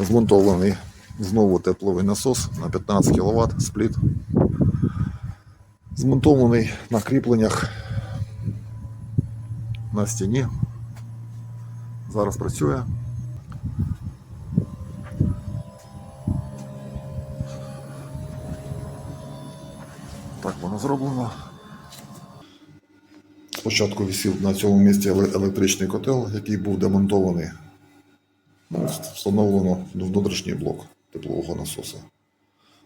Змонтований знову тепловий насос на 15 кВт спліт. Змонтований на кріпленнях на стіні. Зараз працює. Так воно зроблено. Спочатку висів на цьому місці електричний котел, який був демонтований. Ну, встановлено внутрішній блок теплового насоса.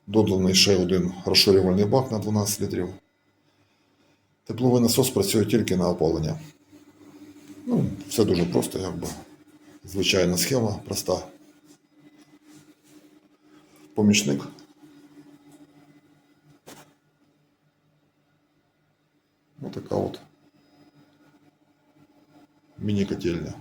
Доданий ще один розширювальний бак на 12 літрів. Тепловий насос працює тільки на опалення. Ну, все дуже просто, якби. Звичайна схема, проста. Помічник. Ось така от міні-котельня.